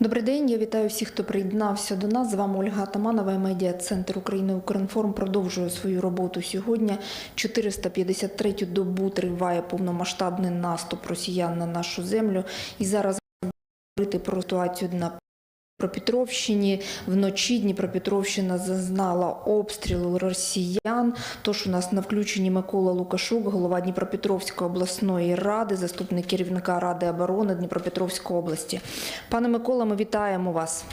Добрий день, я вітаю всіх, хто приєднався до нас. З вами Ольга Атаманова і медіа Центр України Укрінформ продовжує свою роботу сьогодні. 453-ю добу триває повномасштабний наступ росіян на нашу землю. І зараз говорити про ситуацію на Дніпропетровщині. Вночі Дніпропетровщина зазнала обстрілу росіян. Тож у нас на включенні Микола Лукашук, голова Дніпропетровської обласної ради, заступник керівника Ради оборони Дніпропетровської області. Пане Микола, ми вітаємо вас.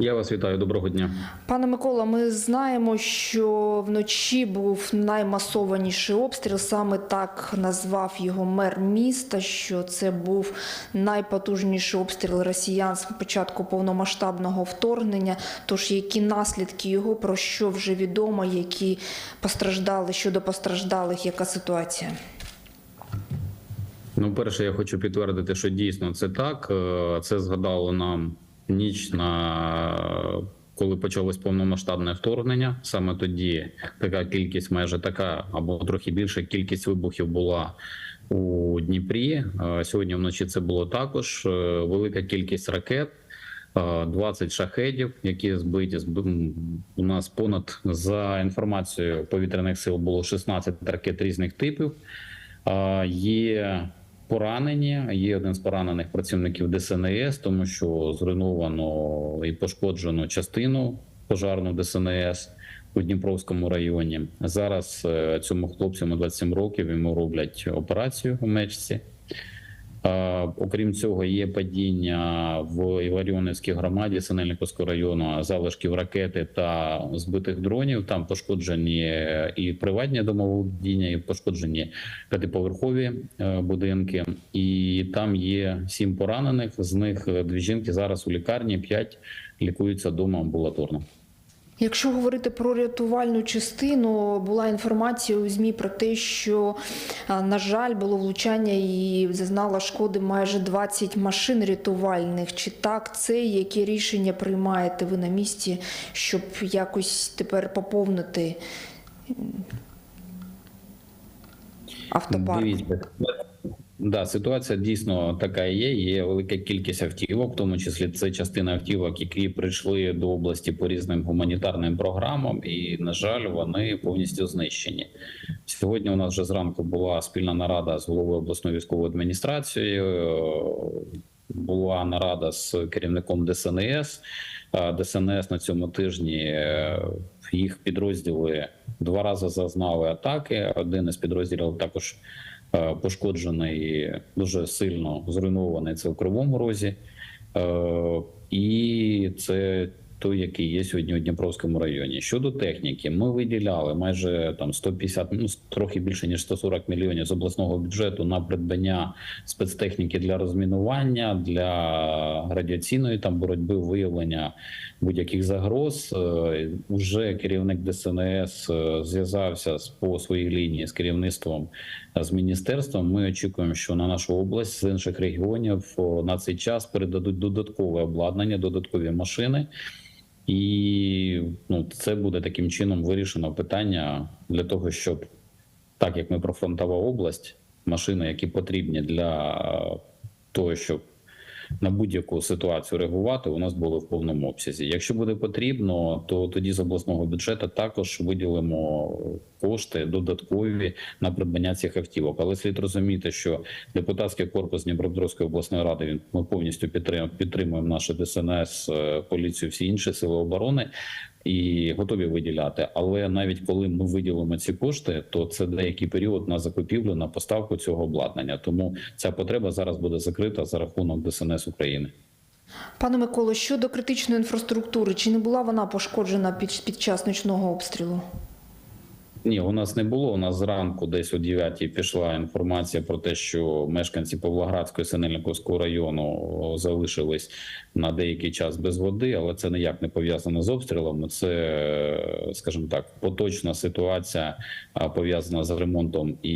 Я вас вітаю. Доброго дня. Пане Микола, ми знаємо, що вночі був наймасованіший обстріл. Саме так назвав його мер міста. Що це був найпотужніший обстріл росіян з початку повномасштабного вторгнення. Тож які наслідки його про що вже відомо, які постраждали щодо постраждалих, яка ситуація? Ну, перше, я хочу підтвердити, що дійсно це так. Е, Це згадало нам ніч на коли почалось повномасштабне вторгнення. Саме тоді така кількість, майже така або трохи більша кількість вибухів була у Дніпрі. Е, Сьогодні вночі це було також Е, велика кількість ракет. е, 20 шахедів, які збиті Зб- у нас понад за інформацією повітряних сил було 16 ракет різних типів. Є поранені. Є один з поранених працівників ДСНС, тому що зруйновано і пошкоджено частину пожарну ДСНС у Дніпровському районі. Зараз е, цьому хлопцю йому 27 років. Йому роблять операцію у мечці. Окрім цього, є падіння в Іваріонівській громаді Синельниковського району залишків ракети та збитих дронів. Там пошкоджені і приватні домоволодіння, і пошкоджені п'ятиповерхові е, будинки. І там є сім поранених. З них дві жінки зараз у лікарні, п'ять лікуються вдома амбулаторно. Якщо говорити про рятувальну частину, була інформація у ЗМІ про те, що, на жаль, було влучання і зазнала шкоди майже 20 машин рятувальних. Чи так це? Які рішення приймаєте ви на місці, щоб якось тепер поповнити автопарк? Дивіться, да, ситуація дійсно така і є. Є велика кількість автівок, в тому числі це частина автівок, які прийшли до області по різним гуманітарним програмам, і на жаль, вони повністю знищені. Сьогодні у нас вже зранку була спільна нарада з головою обласної військової адміністрації. е, Була нарада з керівником ДСНС. Е, ДСНС на цьому тижні е, їх підрозділи два рази зазнали атаки. Один із підрозділів також пошкоджений дуже сильно зруйнований. Це в Кривому Розі, Е, і це той, який є сьогодні у Дніпровському районі. Щодо техніки, ми виділяли майже там 150, ну трохи більше ніж 140 мільйонів з обласного бюджету на придбання спецтехніки для розмінування, для радіаційної там боротьби, виявлення будь-яких загроз. Е, Уже керівник ДСНС е, зв'язався з- по своїй лінії з керівництвом е, з міністерством. Ми очікуємо, що на нашу область з інших регіонів на цей час передадуть додаткове обладнання, додаткові машини. І ну, це буде таким чином вирішено питання для того, щоб так як ми профронтова область, машини, які потрібні для того, щоб на будь-яку ситуацію реагувати, у нас були в повному обсязі. Якщо буде потрібно, то тоді з обласного бюджету також виділимо кошти додаткові на придбання цих автівок. Але слід розуміти, що депутатський корпус Дніпропетровської обласної ради він ми повністю підтрим- підтримуємо наше ДСНС, е, поліцію, всі інші сили оборони і готові виділяти. Але навіть коли ми виділимо ці кошти, то це деякий період на закупівлю на поставку цього обладнання. Тому ця потреба зараз буде закрита за рахунок ДСНС України. Пане Миколо, щодо критичної інфраструктури, чи не була вона пошкоджена під, під час нічного обстрілу? Ні, у нас не було. У нас зранку, десь о 9 пішла інформація про те, що мешканці Павлоградського і Синельниковського району залишились на деякий час без води, але це ніяк не пов'язано з обстрілами. Це, скажімо так, поточна ситуація пов'язана з ремонтом і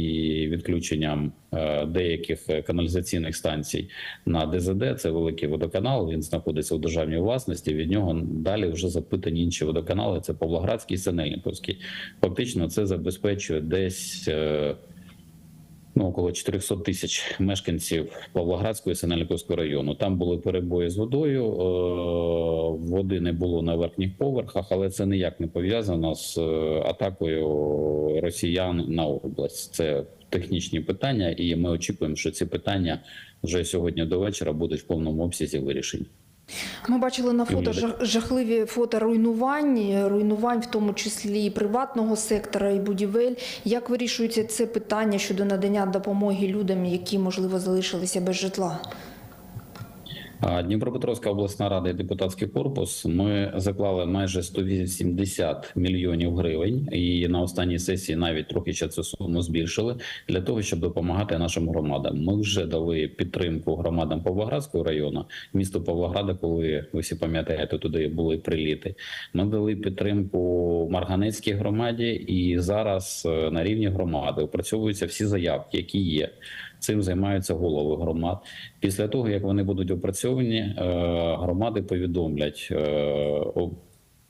відключенням е, деяких е, каналізаційних станцій на ДЗД. Це великий водоканал. Він знаходиться у державній власності. Від нього далі вже запитані інші водоканали. Це Павлоградський і Синельниковський. Фактично, це забезпечує десь. е, ну, около 400 тисяч мешканців Павлоградського і Синельниковського району. Там були перебої з водою, е, води не було на верхніх поверхах, але це ніяк не пов'язано з е, атакою росіян на область. Це технічні питання, і ми очікуємо, що ці питання вже сьогодні до вечора будуть в повному обсязі вирішені. Ми бачили на фото жах- жахливі фото руйнувань, руйнувань, в тому числі і приватного сектора, і будівель. Як вирішується це питання щодо надання допомоги людям, які можливо залишилися без житла? Дніпропетровська обласна рада і депутатський корпус. Ми заклали майже 180 мільйонів гривень, і на останній сесії навіть трохи ще цю суму збільшили для того, щоб допомагати нашим громадам. Ми вже дали підтримку громадам Павлоградського району, місто Павлограда, коли ви всі пам'ятаєте, туди були приліти. Ми дали підтримку Марганецькій громаді, і зараз е, на рівні громади опрацьовуються всі заявки, які є. Цим займаються голови громад. Після того, як вони будуть опрацьовані, е, громади повідомлять.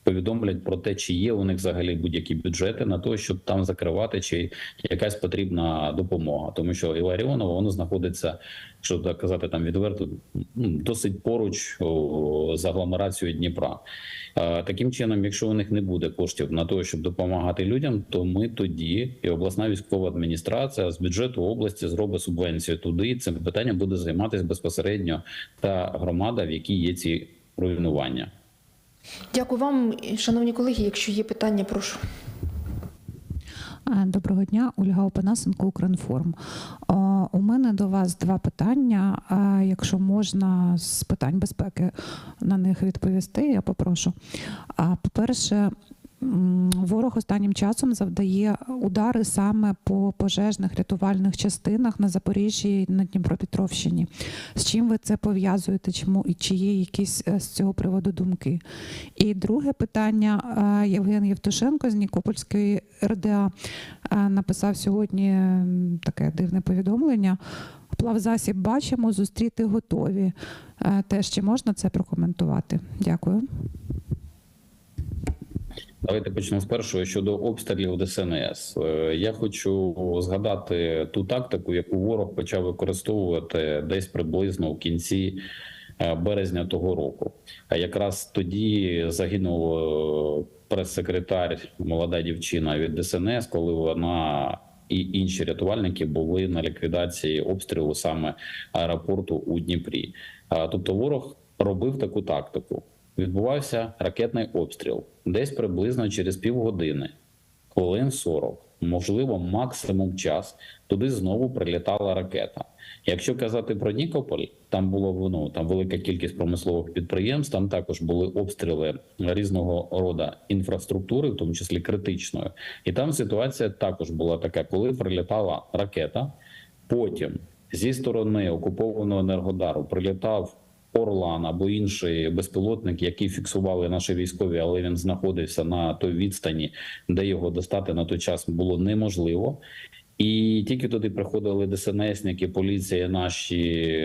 Повідомлять про те, чи є у них взагалі будь-які бюджети на те, щоб там закривати, чи якась потрібна допомога, тому що Іларіоново воно знаходиться, що так казати, там відверто ну, досить поруч з агломерацією Дніпра. Таким чином, якщо у них не буде коштів на те, щоб допомагати людям, то ми тоді і обласна військова адміністрація з бюджету області зробить субвенцію туди. і Цим питанням буде займатися безпосередньо та громада, в якій є ці руйнування. Дякую вам, шановні колеги. Якщо є питання, прошу. Е, Доброго дня, Ольга Опанасенко, Укрінформ. Е, У мене до вас два питання. Е, Якщо можна з питань безпеки на них відповісти, я попрошу. По-перше, ворог останнім часом завдає удари саме по пожежних рятувальних частинах на Запоріжжі і на Дніпропетровщині. З чим ви це пов'язуєте? Чому і чи є якісь е, з цього приводу думки? І друге питання. е, Євген Євтушенко з Нікопольської РДА е, написав сьогодні таке дивне повідомлення. Плавзасіб бачимо, зустріти готові. Теж чи можна це прокоментувати? Дякую. Давайте почнемо з першого щодо обстрілів ДСНС. Е, Я хочу згадати ту тактику, яку ворог почав використовувати десь приблизно у кінці е, березня того року. А якраз тоді загинув е, прес-секретар, молода дівчина від ДСНС, коли вона і інші рятувальники були на ліквідації обстрілу саме аеропорту у Дніпрі. Тобто, ворог робив таку тактику. Відбувався ракетний обстріл десь приблизно через півгодини, хвилин 40, можливо, максимум час. Туди знову прилітала ракета. Якщо казати про Нікополь, там було ну, там велика кількість промислових підприємств. Там також були обстріли різного роду інфраструктури, в тому числі критичної. І там ситуація також була така, коли прилітала ракета. Потім зі сторони окупованого енергодару прилітав Орлан або інший безпілотник, який фіксували наші військові, але він знаходився на той відстані, де його достати на той час було неможливо. І тільки туди приходили ДСНСники, поліція, наші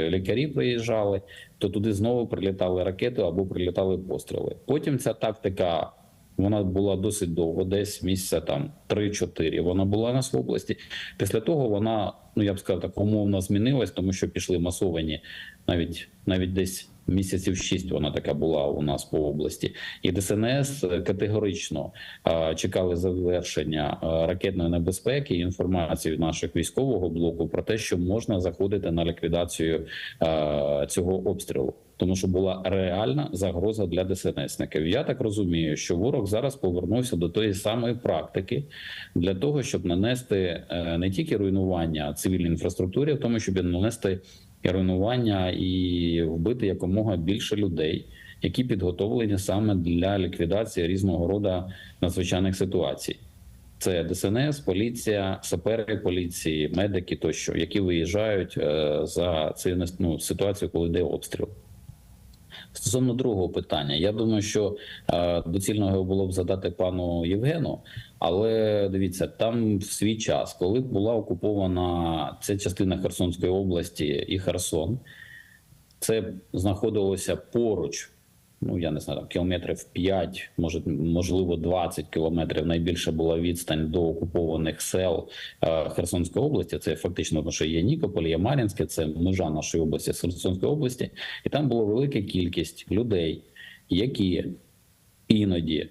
лікарі приїжджали, то туди знову прилітали ракети або прилітали постріли. Потім ця тактика вона була досить довго, десь місяця там 3-4 Вона була в області. Після того вона, ну я б сказав, так умовно змінилась, тому що пішли масовані навіть навіть десь місяців 6 вона така була у нас по області. І ДСНС категорично е, чекали завершення е, ракетної небезпеки і інформації наших військового блоку про те, що можна заходити на ліквідацію е, цього обстрілу. Тому що була реальна загроза для ДСНСників. Я так розумію, що ворог зараз повернувся до тої самої практики для того, щоб нанести е, не тільки руйнування цивільній інфраструктурі, в тому, щоб нанести і руйнування і вбити якомога більше людей, які підготовлені саме для ліквідації різного роду надзвичайних ситуацій. Це ДСНС, поліція, сапери поліції, медики тощо, які виїжджають е, за цю ну, ситуацію, коли йде обстріл. Стосовно другого питання, я думаю, що е, доцільно його було б задати пану Євгену, але дивіться, там в свій час, коли була окупована ця частина Херсонської області і Херсон, це знаходилося поруч ну я не знаю, там, кілометрів 5, може, можливо, 20 кілометрів. Найбільше була відстань до окупованих сел е, Херсонської області. Це фактично, тому що є Нікополь, є Мар'їнське, це межа нашої області з Херсонської області, і там була велика кількість людей, які іноді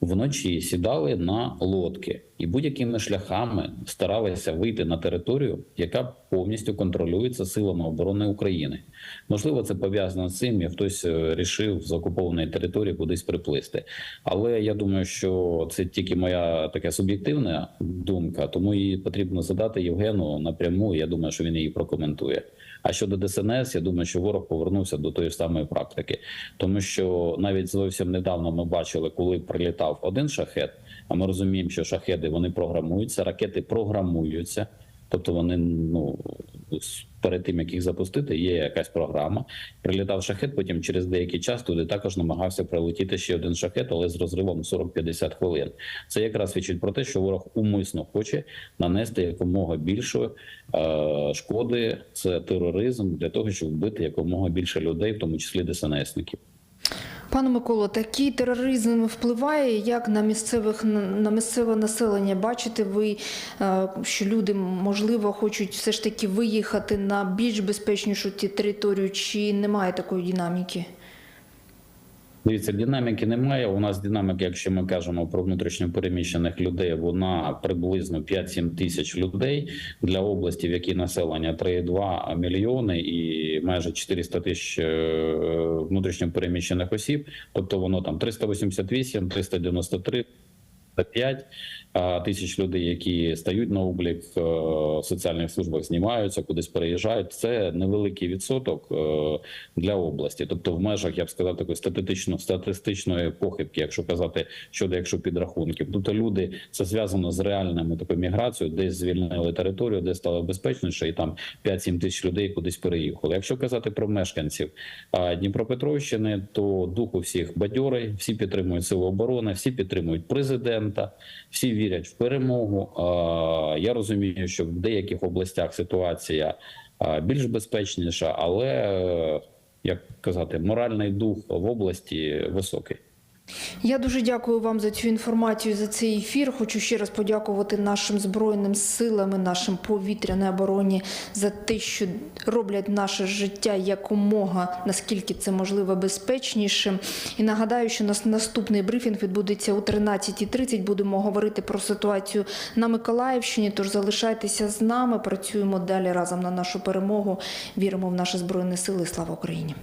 вночі сідали на лодки і будь-якими шляхами старалися вийти на територію, яка повністю контролюється силами оборони України. Можливо, це пов'язано з цим, і хтось е, рішив з окупованої території кудись приплисти. Але я думаю, що це тільки моя така суб'єктивна думка, тому її потрібно задати Євгену напряму. Я думаю, що він її прокоментує. А щодо ДСНС, я думаю, що ворог повернувся до тої самої практики, тому що навіть зовсім недавно ми бачили, коли прилітав один шахет. А ми розуміємо, що шахеди вони програмуються, ракети програмуються, тобто вони ну перед тим як їх запустити, є якась програма. Прилітав шахет, потім через деякий час туди також намагався прилетіти ще один шахет, але з розривом 40-50 хвилин. Це якраз свідчить про те, що ворог умисно хоче нанести якомога більше е, шкоди. Це тероризм для того, щоб вбити якомога більше людей, в тому числі ДСНСників. Пане Миколо, такий тероризм впливає як на місцевих на місцеве населення. Бачите ви, е, що люди можливо хочуть все ж таки виїхати на більш безпечнішу територію, чи немає такої динаміки? Дивіться, динаміки немає. У нас динаміка, якщо ми кажемо про внутрішньо переміщених людей, вона приблизно 5-7 тисяч людей для області, в якій населення 3,2 мільйони і майже 400 тисяч е, внутрішньо переміщених осіб. Тобто воно там 388, 393, 5 тисяч людей, які стають на облік е, в соціальних службах, знімаються, кудись переїжджають. Це невеликий відсоток е, для області. Тобто, в межах я б сказав такої статистично статистичної похибки, якщо казати щодо якщо підрахунків. Тобто люди це зв'язано з реальними такою міграцією, десь звільнили територію, де стало безпечніше, і там 5-7 тисяч людей кудись переїхали. Якщо казати про мешканців Дніпропетровщини, то дух у всіх бадьорий, всі підтримують сили оборони, всі підтримують президента, всі вірять в перемогу. Я розумію, що в деяких областях ситуація більш безпечніша, але е, як казати, моральний дух в області високий. Я дуже дякую вам за цю інформацію, за цей ефір. Хочу ще раз подякувати нашим збройним силам, нашим повітряній обороні за те, що роблять наше життя якомога наскільки це можливо безпечнішим. І нагадаю, що нас наступний брифінг відбудеться о 13.30. Будемо говорити про ситуацію на Миколаївщині. Тож залишайтеся з нами. Працюємо далі разом на нашу перемогу. Віримо в наші збройні сили. Слава Україні!